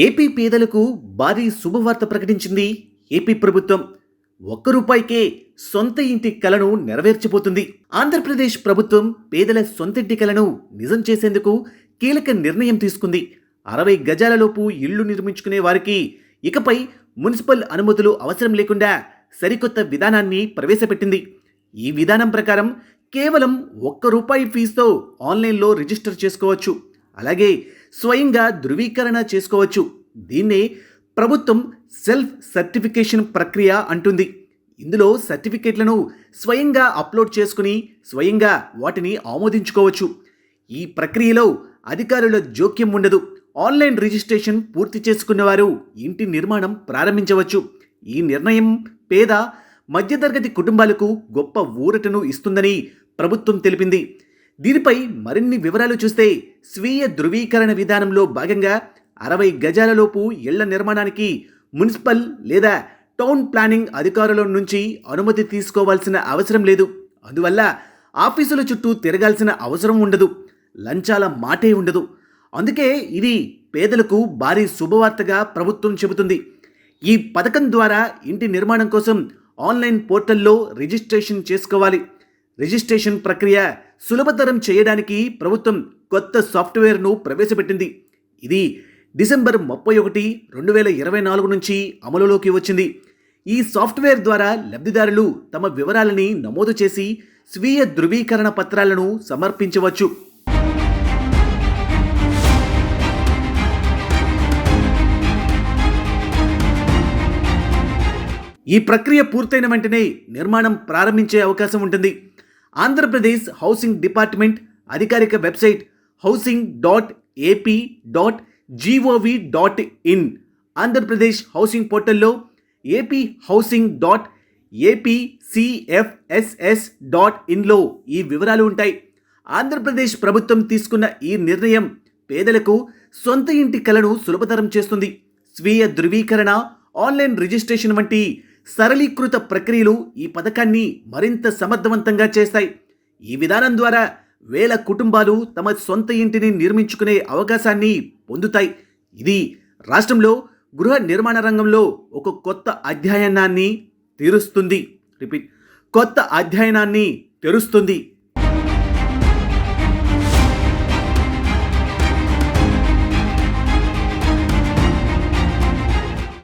AP పేదలకు భారీ శుభవార్త ప్రకటించింది ఏపీ ప్రభుత్వం. ఒక్క రూపాయికే సొంత ఇంటి కలను నెరవేర్చబోతుంది. ఆంధ్రప్రదేశ్ ప్రభుత్వం పేదల సొంతింటి కలను నిజం చేసేందుకు కీలక నిర్ణయం తీసుకుంది. అరవై గజాలలోపు ఇళ్ళు నిర్మించుకునే వారికి ఇకపై మున్సిపల్ అనుమతులు అవసరం లేకుండా సరికొత్త విధానాన్ని ప్రవేశపెట్టింది. ఈ విధానం ప్రకారం కేవలం ఒక్క రూపాయి ఫీజుతో ఆన్లైన్లో రిజిస్టర్ చేసుకోవచ్చు. అలాగే స్వయంగా ధృవీకరణ చేసుకోవచ్చు. దీన్నే ప్రభుత్వం సెల్ఫ్ సర్టిఫికేషన్ ప్రక్రియ అంటుంది. ఇందులో సర్టిఫికేట్లను స్వయంగా అప్లోడ్ చేసుకుని స్వయంగా వాటిని ఆమోదించుకోవచ్చు. ఈ ప్రక్రియలో అధికారుల జోక్యం ఉండదు. ఆన్లైన్ రిజిస్ట్రేషన్ పూర్తి చేసుకున్నవారు ఇంటి నిర్మాణం ప్రారంభించవచ్చు. ఈ నిర్ణయం పేద మధ్యతరగతి కుటుంబాలకు గొప్ప ఊరటను ఇస్తుందని ప్రభుత్వం తెలిపింది. దీనిపై మరిన్ని వివరాలు చూస్తే స్వీయ ధృవీకరణ విధానంలో భాగంగా అరవై గజాలలోపు ఇళ్ళ నిర్మాణానికి మున్సిపల్ లేదా టౌన్ ప్లానింగ్ అధికారుల నుంచి అనుమతి తీసుకోవాల్సిన అవసరం లేదు. అందువల్ల ఆఫీసుల చుట్టూ తిరగాల్సిన అవసరం ఉండదు. లంచాల మాటే ఉండదు. అందుకే ఇది పేదలకు భారీ శుభవార్తగా ప్రభుత్వం చెబుతుంది. ఈ పథకం ద్వారా ఇంటి నిర్మాణం కోసం ఆన్లైన్ పోర్టల్లో రిజిస్ట్రేషన్ చేసుకోవాలి. రిజిస్ట్రేషన్ ప్రక్రియ సులభతరం చేయడానికి ప్రభుత్వం కొత్త సాఫ్ట్వేర్ను ప్రవేశపెట్టింది. ఇది డిసెంబర్ ముప్పై ఒకటి రెండు వేల ఇరవై నాలుగు నుంచి అమలులోకి వచ్చింది. ఈ సాఫ్ట్వేర్ ద్వారా లబ్ధిదారులు తమ వివరాలని నమోదు చేసి స్వీయ ధృవీకరణ పత్రాలను సమర్పించవచ్చు. ఈ ప్రక్రియ పూర్తయిన వెంటనే నిర్మాణం ప్రారంభించే అవకాశం ఉంటుంది. ఆంధ్రప్రదేశ్ హౌసింగ్ డిపార్ట్మెంట్ అధికారిక website housing dot AP dot gov dot in Andhra Pradesh housing పోర్టల్లో AP housing dot APCFSS dot ఇన్లో ఈ వివరాలు ఉంటాయి. ఆంధ్రప్రదేశ్ ప్రభుత్వం తీసుకున్న ఈ నిర్ణయం పేదలకు సొంత ఇంటి కలను సులభతరం చేస్తుంది. స్వీయ ధృవీకరణ ఆన్లైన్ రిజిస్ట్రేషన్ వంటి సరళీకృత ప్రక్రియలు ఈ పథకాన్ని మరింత సమర్థవంతంగా చేస్తాయి. ఈ విధానం ద్వారా వేల కుటుంబాలు తమ సొంత ఇంటిని నిర్మించుకునే అవకాశాన్ని పొందుతాయి. ఇది రాష్ట్రంలో గృహ నిర్మాణ రంగంలో ఒక కొత్త అధ్యయనాన్ని తీరుస్తుంది. రిపీట్. కొత్త అధ్యయనాన్ని తెరుస్తుంది.